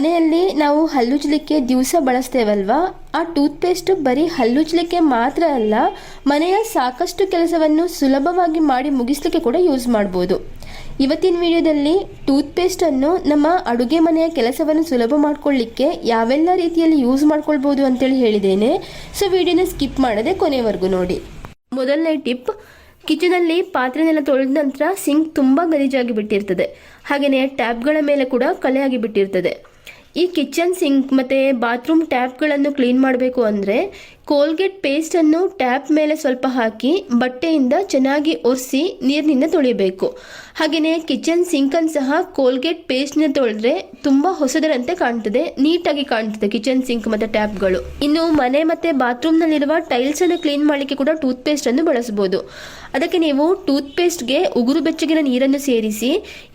ಮನೆಯಲ್ಲಿ ನಾವು ಹಲ್ಲುಜ್ಲಿಕ್ಕೆ ದಿವಸ ಬಳಸ್ತೇವಲ್ವಾ? ಆ ಟೂತ್ ಪೇಸ್ಟ್ ಬರೀ ಹಲ್ಲುಜ್ಲಿಕ್ಕೆ ಮಾತ್ರ ಅಲ್ಲ, ಮನೆಯ ಸಾಕಷ್ಟು ಕೆಲಸವನ್ನು ಸುಲಭವಾಗಿ ಮಾಡಿ ಮುಗಿಸ್ಲಿಕ್ಕೆ ಕೂಡ ಯೂಸ್ ಮಾಡ್ಬೋದು. ಇವತ್ತಿನ ವಿಡಿಯೋದಲ್ಲಿ ಟೂತ್ಪೇಸ್ಟನ್ನು ನಮ್ಮ ಅಡುಗೆ ಮನೆಯ ಕೆಲಸವನ್ನು ಸುಲಭ ಮಾಡ್ಕೊಳ್ಳಿಕ್ಕೆ ಯಾವೆಲ್ಲ ರೀತಿಯಲ್ಲಿ ಯೂಸ್ ಮಾಡ್ಕೊಳ್ಬೋದು ಅಂತೇಳಿ ಹೇಳಿದ್ದೇನೆ. ಸೊ, ವಿಡಿಯೋನ ಸ್ಕಿಪ್ ಮಾಡದೆ ಕೊನೆವರೆಗೂ ನೋಡಿ. ಮೊದಲನೇ ಟಿಪ್, ಕಿಚನಲ್ಲಿ ಪಾತ್ರೆನೆಲ್ಲ ತೊಳೆದ ನಂತರ ಸಿಂಕ್ ತುಂಬ ಗಲೀಜಾಗಿ ಬಿಟ್ಟಿರ್ತದೆ. ಹಾಗೆಯೇ ಟ್ಯಾಬ್ಗಳ ಮೇಲೆ ಕೂಡ ಕಲೆಯಾಗಿ ಬಿಟ್ಟಿರ್ತದೆ ಈ ಕಿಚನ್ ಸಿಂಕ್ ಮತ್ತು ಬಾತ್ರೂಮ್ ಟ್ಯಾಪ್ಗಳನ್ನು ಕ್ಲೀನ್ ಮಾಡಬೇಕು ಅಂದರೆ ಕೋಲ್ಗೇಟ್ ಪೇಸ್ಟನ್ನು ಟ್ಯಾಪ್ ಮೇಲೆ ಸ್ವಲ್ಪ ಹಾಕಿ ಬಟ್ಟೆಯಿಂದ ಚೆನ್ನಾಗಿ ಒರೆಸಿ ನೀರಿನಿಂದ ತೊಳಿಬೇಕು. ಹಾಗೆಯೇ ಕಿಚನ್ ಸಿಂಕನ್ನು ಸಹ ಕೋಲ್ಗೇಟ್ ಪೇಸ್ಟ್ನ ತೊಳೆದ್ರೆ ತುಂಬ ಹೊಸದರಂತೆ ಕಾಣ್ತದೆ, ನೀಟಾಗಿ ಕಾಣ್ತದೆ ಕಿಚನ್ ಸಿಂಕ್ ಮತ್ತು ಟ್ಯಾಪ್ಗಳು. ಇನ್ನು ಮನೆ ಮತ್ತು ಬಾತ್ರೂಮ್ನಲ್ಲಿರುವ ಟೈಲ್ಸನ್ನು ಕ್ಲೀನ್ ಮಾಡಲಿಕ್ಕೆ ಕೂಡ ಟೂತ್ ಟೂತ್ಪೇಸ್ಟನ್ನು ಬಳಸ್ಬೋದು ಅದಕ್ಕೆ ನೀವು ಟೂತ್ ಟೂತ್ಪೇಸ್ಟ್ಗೆ ಉಗುರು ಬೆಚ್ಚಗಿನ ನೀರನ್ನು ಸೇರಿಸಿ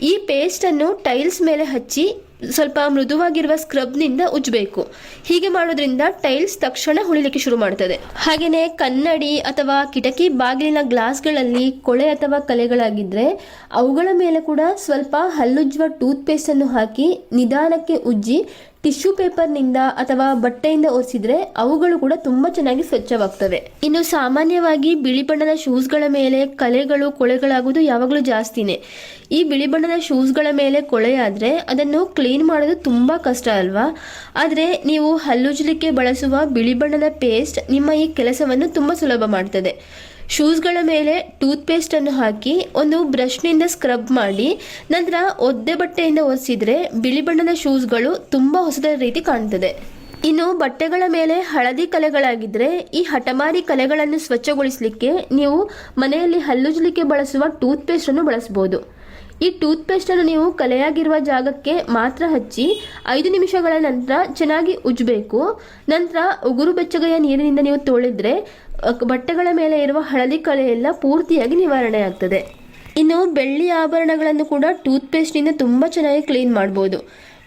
ಈ ಪೇಸ್ಟನ್ನು ಟೈಲ್ಸ್ ಮೇಲೆ ಹಚ್ಚಿ ಸ್ವಲ್ಪ ಮೃದುವಾಗಿರುವ ಸ್ಕ್ರಬ್ನಿಂದ ಉಜ್ಜಬೇಕು. ಹೀಗೆ ಮಾಡೋದ್ರಿಂದ ಟೈಲ್ಸ್ ತಕ್ಷಣ ಹುಳಿಲಿಕ್ಕೆ ಶುರು ಮಾಡ್ತದೆ. ಹಾಗೆಯೇ ಕನ್ನಡಿ ಅಥವಾ ಕಿಟಕಿ ಬಾಗಿಲಿನ ಗ್ಲಾಸ್ಗಳಲ್ಲಿ ಕೊಳೆ ಅಥವಾ ಕಲೆಗಳಾಗಿದ್ದರೆ ಅವುಗಳ ಮೇಲೆ ಕೂಡ ಸ್ವಲ್ಪ ಹಲ್ಲುಜ್ಜುವ ಟೂತ್ಪೇಸ್ಟ್ ಅನ್ನು ಹಾಕಿ ನಿಧಾನಕ್ಕೆ ಉಜ್ಜಿ ಟಿಶ್ಯೂ ಪೇಪರ್ನಿಂದ ಅಥವಾ ಬಟ್ಟೆಯಿಂದ ಒರೆಸಿದ್ರೆ ಅವುಗಳು ಕೂಡ ತುಂಬಾ ಚೆನ್ನಾಗಿ ಸ್ವಚ್ಛವಾಗ್ತವೆ. ಇನ್ನು ಸಾಮಾನ್ಯವಾಗಿ ಬಿಳಿ ಬಣ್ಣದ ಶೂಸ್ಗಳ ಮೇಲೆ ಕಲೆಗಳು ಕೊಳೆಗಳಾಗುವುದು ಯಾವಾಗಲೂ ಜಾಸ್ತಿನೇ. ಈ ಬಿಳಿ ಬಣ್ಣದ ಶೂಸ್ಗಳ ಮೇಲೆ ಕೊಳೆಯಾದ್ರೆ ಅದನ್ನು ಕ್ಲೀನ್ ಮಾಡೋದು ತುಂಬಾ ಕಷ್ಟ ಅಲ್ವಾ? ಆದರೆ ನೀವು ಹಲ್ಲುಜ್ಲಿಕ್ಕೆ ಬಳಸುವ ಬಿಳಿ ಬಣ್ಣದ ಪೇಸ್ಟ್ ನಿಮ್ಮ ಈ ಕೆಲಸವನ್ನು ತುಂಬಾ ಸುಲಭ ಮಾಡ್ತದೆ. ಶೂಸ್ಗಳ ಮೇಲೆ ಟೂತ್ಪೇಸ್ಟ್ ಅನ್ನು ಹಾಕಿ ಒಂದು ಬ್ರಷ್ನಿಂದ ಸ್ಕ್ರಬ್ ಮಾಡಿ, ನಂತರ ಒದ್ದೆ ಬಟ್ಟೆಯಿಂದ ಒರೆಸಿದರೆ ಬಿಳಿ ಬಣ್ಣದ ಶೂಸ್ಗಳು ತುಂಬಾ ಹೊಸದ ರೀತಿ ಕಾಣ್ತದೆ. ಇನ್ನು ಬಟ್ಟೆಗಳ ಮೇಲೆ ಹಳದಿ ಕಲೆಗಳಾಗಿದ್ದರೆ ಈ ಹಠಮಾರಿ ಕಲೆಗಳನ್ನು ಸ್ವಚ್ಛಗೊಳಿಸಲಿಕ್ಕೆ ನೀವು ಮನೆಯಲ್ಲಿ ಹಲ್ಲುಜ್ಲಿಕ್ಕೆ ಬಳಸುವ ಟೂತ್ಪೇಸ್ಟ್ ಅನ್ನು ಬಳಸಬಹುದು ಈ ಟೂತ್ಪೇಸ್ಟ್ ಅನ್ನು ನೀವು ಕಲೆಯಾಗಿರುವ ಜಾಗಕ್ಕೆ ಮಾತ್ರ ಹಚ್ಚಿ ಐದು ನಿಮಿಷಗಳ ನಂತರ ಚೆನ್ನಾಗಿ ಉಜ್ಜಬೇಕು. ನಂತರ ಉಗುರು ಬೆಚ್ಚಗೆಯ ನೀರಿನಿಂದ ನೀವು ತೊಳೆದ್ರೆ ಬಟ್ಟೆಗಳ ಮೇಲೆ ಇರುವ ಹಳದಿ ಕಲೆಯೆಲ್ಲ ಪೂರ್ತಿಯಾಗಿ ನಿವಾರಣೆ ಆಗ್ತದೆ. ಇನ್ನು ಬೆಳ್ಳಿ ಆಭರಣಗಳನ್ನು ಕೂಡ ಟೂತ್ಪೇಸ್ಟ್ನಿಂದ ತುಂಬ ಚೆನ್ನಾಗಿ ಕ್ಲೀನ್ ಮಾಡ್ಬೋದು.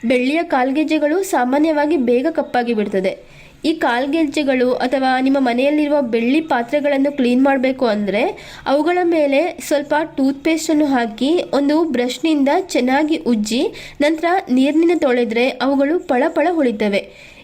ಬೆಳ್ಳಿಯ ಕಾಲ್ಗೆಜ್ಜೆಗಳು ಸಾಮಾನ್ಯವಾಗಿ ಬೇಗ ಕಪ್ಪಾಗಿ ಬಿಡ್ತದೆ. ಈ ಕಾಲ್ಗೆಜ್ಜೆಗಳು ಅಥವಾ ನಿಮ್ಮ ಮನೆಯಲ್ಲಿರುವ ಬೆಳ್ಳಿ ಪಾತ್ರೆಗಳನ್ನು ಕ್ಲೀನ್ ಮಾಡಬೇಕು ಅಂದರೆ ಅವುಗಳ ಮೇಲೆ ಸ್ವಲ್ಪ ಟೂತ್ಪೇಸ್ಟನ್ನು ಹಾಕಿ ಒಂದು ಬ್ರಷ್ನಿಂದ ಚೆನ್ನಾಗಿ ಉಜ್ಜಿ ನಂತರ ನೀರಿನಿಂದ ತೊಳೆದರೆ ಅವುಗಳು ಪಳಪಳ ಹೊಳಿತವೆ.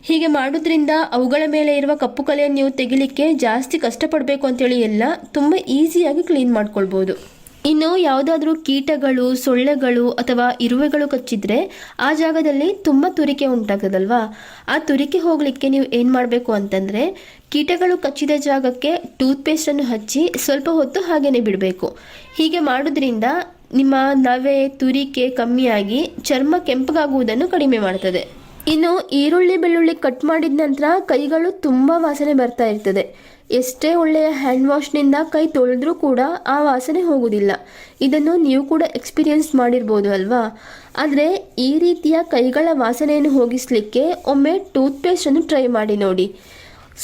ಹೀಗೆ ಮಾಡೋದ್ರಿಂದ ಅವುಗಳ ಮೇಲೆ ಇರುವ ಕಪ್ಪು ಕಲೆಯನ್ನು ನೀವು ತೆಗಿಲಿಕ್ಕೆ ಜಾಸ್ತಿ ಕಷ್ಟಪಡಬೇಕು ಅಂತೇಳಿ ಎಲ್ಲ ತುಂಬ ಈಸಿಯಾಗಿ ಕ್ಲೀನ್ ಮಾಡ್ಕೊಳ್ಬೋದು. ಇನ್ನು ಯಾವುದಾದ್ರೂ ಕೀಟಗಳು, ಸೊಳ್ಳೆಗಳು ಅಥವಾ ಇರುವೆಗಳು ಕಚ್ಚಿದ್ರೆ ಆ ಜಾಗದಲ್ಲಿ ತುಂಬ ತುರಿಕೆ ಉಂಟಾಗದಲ್ವಾ? ಆ ತುರಿಕೆ ಹೋಗಲಿಕ್ಕೆ ನೀವು ಏನು ಮಾಡಬೇಕು ಅಂತಂದರೆ ಕೀಟಗಳು ಕಚ್ಚಿದ ಜಾಗಕ್ಕೆ ಟೂತ್ಪೇಸ್ಟನ್ನು ಹಚ್ಚಿ ಸ್ವಲ್ಪ ಹೊತ್ತು ಹಾಗೇನೆ ಬಿಡಬೇಕು. ಹೀಗೆ ಮಾಡೋದ್ರಿಂದ ನಿಮ್ಮ ನವೆ ತುರಿಕೆ ಕಮ್ಮಿಯಾಗಿ ಚರ್ಮ ಕೆಂಪಗಾಗುವುದನ್ನು ಕಡಿಮೆ ಮಾಡ್ತದೆ. ಇನ್ನು ಈರುಳ್ಳಿ ಬೆಳ್ಳುಳ್ಳಿ ಕಟ್ ಮಾಡಿದ ನಂತರ ಕೈಗಳು ತುಂಬ ವಾಸನೆ ಬರ್ತಾ ಇರ್ತದೆ. ಎಷ್ಟೇ ಒಳ್ಳೆಯ ಹ್ಯಾಂಡ್ ವಾಶ್ನಿಂದ ಕೈ ತೊಳೆದ್ರೂ ಕೂಡ ಆ ವಾಸನೆ ಹೋಗುವುದಿಲ್ಲ. ಇದನ್ನು ನೀವು ಕೂಡ ಎಕ್ಸ್ಪೀರಿಯನ್ಸ್ ಮಾಡಿರ್ಬೋದು ಅಲ್ವಾ? ಆದರೆ ಈ ರೀತಿಯ ಕೈಗಳ ವಾಸನೆಯನ್ನು ಹೋಗಿಸ್ಲಿಕ್ಕೆ ಒಮ್ಮೆ ಟೂತ್ಪೇಸ್ಟನ್ನು ಟ್ರೈ ಮಾಡಿ ನೋಡಿ.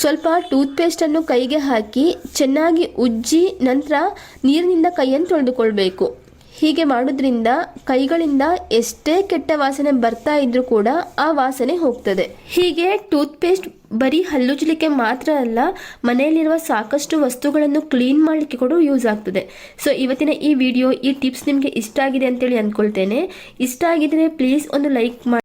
ಸ್ವಲ್ಪ ಟೂತ್ಪೇಸ್ಟನ್ನು ಕೈಗೆ ಹಾಕಿ ಚೆನ್ನಾಗಿ ಉಜ್ಜಿ ನಂತರ ನೀರಿನಿಂದ ಕೈಯನ್ನು ತೊಳೆದುಕೊಳ್ಬೇಕು. ಹೀಗೆ ಮಾಡೋದ್ರಿಂದ ಕೈಗಳಿಂದ ಎಷ್ಟೇ ಕೆಟ್ಟ ವಾಸನೆ ಬರ್ತಾ ಇದ್ರೂ ಕೂಡ ಆ ವಾಸನೆ ಹೋಗ್ತದೆ. ಹೀಗೆ ಟೂತ್ ಪೇಸ್ಟ್ ಬರೀ ಹಲ್ಲುಜ್ಲಿಕ್ಕೆ ಮಾತ್ರ ಅಲ್ಲ, ಮನೆಯಲ್ಲಿರುವ ಸಾಕಷ್ಟು ವಸ್ತುಗಳನ್ನು ಕ್ಲೀನ್ ಮಾಡಲಿಕ್ಕೆ ಕೂಡ ಯೂಸ್ ಆಗ್ತದೆ. ಸೊ ಇವತ್ತಿನ ಈ ವಿಡಿಯೋ ಈ ಟಿಪ್ಸ್ ನಿಮಗೆ ಇಷ್ಟ ಆಗಿದೆ ಅಂತೇಳಿ ಅಂದ್ಕೊಳ್ತೇನೆ ಇಷ್ಟ ಆಗಿದ್ರೆ ಪ್ಲೀಸ್ ಒಂದು ಲೈಕ್ ಮಾಡಿ.